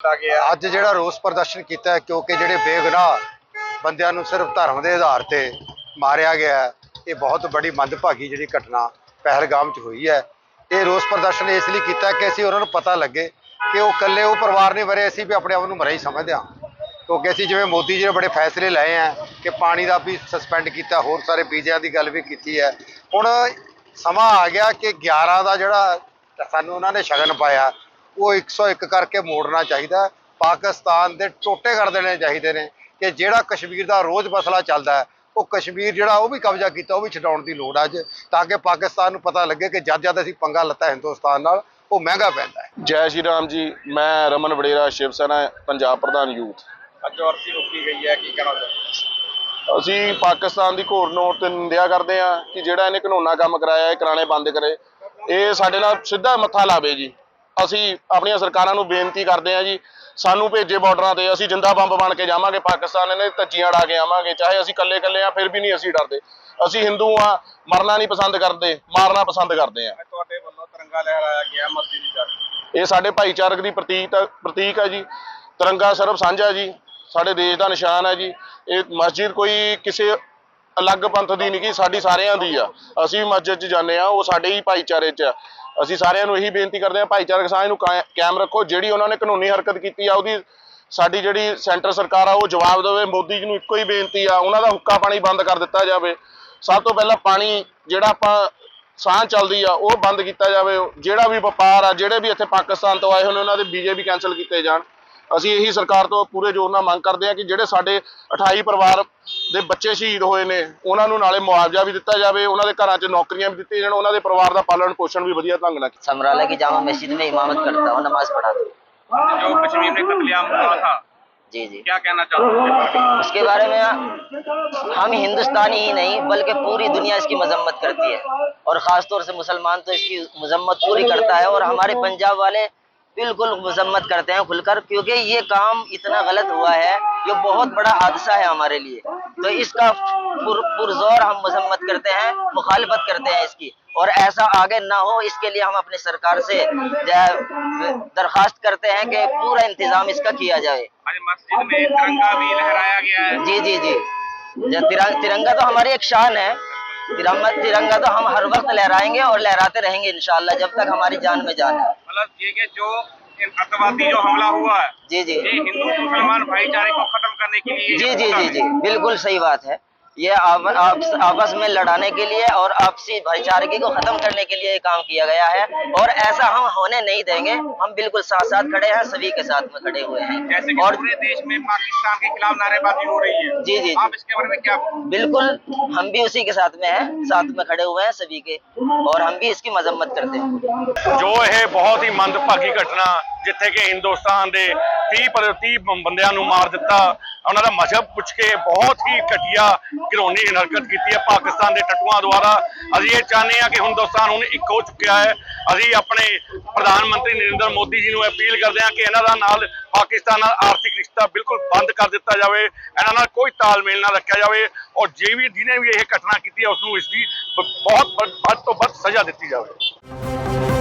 ਅੱਜ ਜਿਹੜਾ ਰੋਸ ਪ੍ਰਦਰਸ਼ਨ ਕੀਤਾ ਹੈ, ਕਿਉਂਕਿ ਜਿਹੜੇ ਬੇਗੁਨਾਹ ਬੰਦਿਆਂ ਨੂੰ ਸਿਰਫ ਧਰਮ ਦੇ ਆਧਾਰ ਤੇ ਮਾਰਿਆ ਗਿਆ ਇਹ ਬਹੁਤ ਬੜੀ ਮੰਦਭਾਗੀ ਜਿਹੜੀ ਘਟਨਾ ਪਹਿਲਗਾਮ 'ਚ ਹੋਈ ਹੈ। ਇਹ ਰੋਸ ਪ੍ਰਦਰਸ਼ਨ ਇਸ ਲਈ ਕੀਤਾ ਕਿ ਅਸੀਂ ਉਹਨਾਂ ਨੂੰ ਪਤਾ ਲੱਗੇ ਕਿ ਉਹ ਇਕੱਲੇ, ਉਹ ਪਰਿਵਾਰ ਨਹੀਂ ਮਰੇ ਅਸੀਂ ਵੀ ਆਪਣੇ ਆਪ ਨੂੰ ਮਰੇ ਹੀ ਸਮਝਦੇ ਹਾਂ। ਕਿਉਂਕਿ ਅਸੀਂ ਜਿਵੇਂ ਮੋਦੀ ਜੀ ਨੇ ਬੜੇ ਫੈਸਲੇ ਲਏ ਆ ਕਿ ਪਾਣੀ ਦਾ ਵੀ ਸਸਪੈਂਡ ਕੀਤਾ, ਹੋਰ ਸਾਰੇ ਬੀਜਿਆਂ ਦੀ ਗੱਲ ਵੀ ਕੀਤੀ ਹੈ। ਹੁਣ ਸਮਾਂ ਆ ਗਿਆ ਕਿ 11 ਦਾ ਜਿਹੜਾ ਸਾਨੂੰ ਉਹਨਾਂ ਨੇ ਸ਼ਗਨ ਪਾਇਆ ਉਹ 101 ਕਰਕੇ ਮੋੜਨਾ ਚਾਹੀਦਾ ਹੈ। ਪਾਕਿਸਤਾਨ ਦੇ ਟੋਟੇ ਕਰ ਦੇਣੇ ਚਾਹੀਦੇ ਨੇ ਕਿ ਜਿਹੜਾ ਕਸ਼ਮੀਰ ਦਾ ਰੋਜ਼ ਮਸਲਾ ਚੱਲਦਾ ਹੈ ਉਹ ਕਸ਼ਮੀਰ ਜਿਹੜਾ ਉਹ ਵੀ ਕਬਜ਼ਾ ਕੀਤਾ ਉਹ ਵੀ ਛਡਾਉਣ ਦੀ ਲੋੜ ਹੈ ਅੱਜ ਤਾਂ ਕਿ ਪਾਕਿਸਤਾਨ ਨੂੰ ਪਤਾ ਲੱਗੇ ਕਿ ਜਦ ਜਦ ਅਸੀਂ ਪੰਗਾ ਲੱਤਾ ਹਿੰਦੁਸਤਾਨ ਨਾਲ ਉਹ ਮਹਿੰਗਾ ਪੈਂਦਾ ਹੈ। ਜੈ ਸ਼੍ਰੀ ਰਾਮ ਜੀ ਮੈਂ ਰਮਨ ਵਡੇਰਾ ਸ਼ਿਵ ਸੈਨਾ ਪੰਜਾਬ ਪ੍ਰਧਾਨ ਯੂਥ। ਅੱਜ ਔਰਤੀ ਰੋਕੀ ਗਈ ਹੈ ਕੀ ਕਹਿਣਾ ਅਸੀਂ ਪਾਕਿਸਤਾਨ ਦੀ ਘੋਰ ਨੋਟ ਤੇ ਨਿੰਦਿਆ ਕਰਦੇ ਆ ਕਿ ਜਿਹੜਾ ਇਹਨੇ ਕਾਨੂੰਨਾ ਕੰਮ ਕਰਾਇਆ ਇਹ ਕਰਾਣੇ ਬੰਦ ਕਰੇ। ਇਹ ਸਾਡੇ ਨਾਲ ਸਿੱਧਾ ਮੱਥਾ ਲਾਵੇ ਜੀ। ਅਸੀਂ ਆਪਣੀਆਂ ਸਰਕਾਰਾਂ ਨੂੰ ਬੇਨਤੀ ਕਰਦੇ ਆ ਜੀ ਸਾਨੂੰ ਭੇਜੇ ਬਾਰਡਰਾਂ ਤੇ ਅਸੀਂ ਜਿੰਦਾ ਬੰਬ ਬਣ ਕੇ ਜਾਵਾਂਗੇ ਪਾਕਿਸਤਾਨ ਇਹਨੇ ਧੱਜੀਆਂ ਉਡਾ ਕੇ ਆਵਾਂਗੇ ਚਾਹੇ ਅਸੀਂ ਇਕੱਲੇ ਇਕੱਲੇ ਆ ਫਿਰ ਵੀ ਨਹੀਂ ਅਸੀਂ ਡਰਦੇ। ਅਸੀਂ ਹਿੰਦੂ ਆ ਮਰਨਾ ਨਹੀਂ ਪਸੰਦ ਕਰਦੇ ਮਾਰਨਾ ਪਸੰਦ ਕਰਦੇ ਆ ਤੁਹਾਡੇ ਵੱਲੋਂ ਤਿਰੰਗਾ ਲਹਿਰਾਇਆ ਗਿਆ ਮਸਜਿਦ ਦੀ ਤਰਫ ਇਹ ਸਾਡੇ ਭਾਈਚਾਰਕ ਦੀ ਪ੍ਰਤੀਕ ਪ੍ਰਤੀਕ ਹੈ ਜੀ। ਤਿਰੰਗਾ ਸਰਬ ਸਾਂਝਾ ਜੀ ਸਾਡੇ ਦੇਸ਼ ਦਾ ਨਿਸ਼ਾਨ ਹੈ ਜੀ। ਇਹ ਮਸਜਿਦ ਕੋਈ ਕਿਸੇ ਅਲੱਗ ਪੰਥ ਦੀ ਨਹੀਂ ਕਿ ਸਾਡੀ ਸਾਰਿਆਂ ਦੀ ਆ। ਅਸੀਂ ਮਸਜਿਦ 'ਚ ਜਾਂਦੇ ਆ ਉਹ ਸਾਡੇ ਹੀ ਭਾਈਚਾਰੇ 'ਚ ਆ। ਅਸੀਂ ਸਾਰਿਆਂ ਨੂੰ ਇਹੀ ਬੇਨਤੀ ਕਰਦੇ ਹਾਂ, ਭਾਈਚਾਰਕ ਸਾਂਝ ਨੂੰ ਕਾਇ- ਕਾਇਮ ਰੱਖੋ, ਜਿਹੜੀ ਉਹਨਾਂ ਨੇ ਕਾਨੂੰਨੀ ਹਰਕਤ ਕੀਤੀ ਆ, ਉਹਦੀ ਸਾਡੀ ਜਿਹੜੀ ਸੈਂਟਰ ਸਰਕਾਰ ਆ, ਉਹ ਜਵਾਬ ਦੇਵੇ, ਮੋਦੀ ਜੀ ਨੂੰ ਇੱਕੋ ਹੀ ਬੇਨਤੀ ਆ, ਉਹਨਾਂ ਦਾ ਹੁੱਕਾ ਪਾਣੀ ਬੰਦ ਕਰ ਦਿੱਤਾ ਜਾਵੇ। ਸਭ ਤੋਂ ਪਹਿਲਾਂ ਪਾਣੀ ਜਿਹੜਾ ਆਪਾਂ ਸਾਹ ਚੱਲਦੀ ਆ, ਉਹ ਬੰਦ ਕੀਤਾ ਜਾਵੇ। ਜਿਹੜਾ ਵੀ ਵਪਾਰ ਆ, ਜਿਹੜੇ ਵੀ ਇੱਥੇ ਪਾਕਿਸਤਾਨ ਤੋਂ ਆਏ ਹੋਣ ਉਹਨਾਂ ਦੇ ਵੀਜ਼ੇ ਵੀ ਕੈਨਸਲ ਕੀਤੇ ਜਾਣ। ਅਸੀਂ ਇਹੀ ਸਰਕਾਰ ਤੋਂ ਪੂਰੇ ਜ਼ੋਰ ਨਾਲ ਮੰਗ ਕਰਦੇ ਆ ਕਿ ਜਿਹੜੇ ਸਾਡੇ 28 ਪਰਿਵਾਰ ਦੇ ਬੱਚੇ ਸ਼ਹੀਦ ਹੋਏ ਨੇ ਉਹਨਾਂ ਨੂੰ ਨਾਲੇ ਮੁਆਵਜ਼ਾ ਵੀ ਦਿੱਤਾ ਜਾਵੇ ਉਹਨਾਂ ਦੇ ਘਰਾਂ 'ਚ ਨੌਕਰੀਆਂ ਵੀ ਦਿੱਤੀਆਂ ਜਾਣ ਉਹਨਾਂ ਦੇ ਪਰਿਵਾਰ ਦਾ ਪਾਲਣ ਪੋਸ਼ਣ ਵੀ ਵਧੀਆ ਢੰਗ ਨਾਲ समराला की जामा मस्जिद में इमामत करता हूँ नमाज पढ़ाता हूँ जो कश्मीर में कत्लेआम हुआ था जी जी क्या कहना चाहोगे उसके बारे में हम हिंदुस्तानी ही नहीं बल्कि पूरी दुनिया इसकी मजम्मत करती है और ख़ास तौर से मुसलमान तो इसकी मजम्मत पूरी करता है और हमारे पंजाब वाले بالکل مذمت کرتے ہیں کھل کر کیونکہ یہ کام اتنا غلط ہوا ہے یہ بہت بڑا حادثہ ہے ہمارے لیے۔ تو اس کا پرزور ہم مذمت کرتے ہیں مخالفت کرتے ہیں اس کی۔ اور ایسا آگے نہ ہو اس کے لیے ہم اپنی سرکار سے درخواست کرتے ہیں کہ پورا انتظام اس کا کیا جائے۔ مسجد میں ترنگا بھی لہرایا گیا ہے۔ جی جی جی۔ ترنگا تو ہماری ایک شان ہے۔ ترنگا ترنگا تو ہم ہر وقت لہرائیں گے اور لہراتے رہیں گے انشاءاللہ جب تک ہماری جان میں جان ہے۔ مطلب یہ کہ جو اتوادی جو حملہ ہوا ہے جی جی۔ ہندو مسلمان بھائی چارے کو ختم کرنے کے لیے جی جی جی جی بالکل صحیح بات ہے۔ یہ آپس میں لڑانے کے لیے اور آپسی بھائی چارگی کو ختم کرنے کے لیے کام کیا گیا ہے اور ایسا ہم ہونے نہیں دیں گے۔ ہم بالکل ساتھ ساتھ کھڑے ہیں سبھی کے ساتھ میں کھڑے ہوئے ہیں۔ اور دیش میں پاکستان کے خلاف نعرے بازی ہو رہی ہے۔ جی،, جی جی آپ اس کے بارے میں کیا بالکل ہم بھی اسی کے ساتھ میں ہیں ساتھ میں کھڑے ہوئے ہیں سبھی کے اور ہم بھی اس کی مذمت کرتے ہیں۔ جو ہے بہت ہی مند ਭਾਗੀ ਘਟਨਾ ਜਿੱਥੇ کہ ہندوستان ਦੇ 30 30 ਬੰਦਿਆਂ ਨੂੰ ਉਹਨਾਂ ਦਾ ਮਜ਼ਹਬ ਪੁੱਛ ਕੇ ਬਹੁਤ ਹੀ ਘਟੀਆ ਘਿਰੌਣੀ ਹਰਕਤ ਕੀਤੀ ਹੈ ਪਾਕਿਸਤਾਨ ਦੇ ਟੱਟੂਆਂ ਦੁਆਰਾ। ਅਸੀਂ ਇਹ ਚਾਹੁੰਦੇ ਹਾਂ ਕਿ ਹਿੰਦੁਸਤਾਨ ਹੁਣ ਇੱਕ ਹੋ ਚੁੱਕਿਆ ਹੈ। ਅਸੀਂ ਆਪਣੇ ਪ੍ਰਧਾਨ ਮੰਤਰੀ ਨਰਿੰਦਰ ਮੋਦੀ ਜੀ ਨੂੰ ਅਪੀਲ ਕਰਦੇ ਹਾਂ ਕਿ ਇਹਨਾਂ ਦਾ ਨਾਲ ਪਾਕਿਸਤਾਨ ਨਾਲ ਆਰਥਿਕ ਰਿਸ਼ਤਾ ਬਿਲਕੁਲ ਬੰਦ ਕਰ ਦਿੱਤਾ ਜਾਵੇ। ਇਹਨਾਂ ਨਾਲ ਕੋਈ ਤਾਲਮੇਲ ਨਾ ਰੱਖਿਆ ਜਾਵੇ ਔਰ ਜੇ ਵੀ, ਜਿਹਨੇ ਵੀ ਇਹ ਘਟਨਾ ਕੀਤੀ ਹੈ ਉਸ ਨੂੰ ਇਸ ਦੀ ਬਹੁਤ ਵੱਧ ਤੋਂ ਵੱਧ ਸਜ਼ਾ ਦਿੱਤੀ ਜਾਵੇ।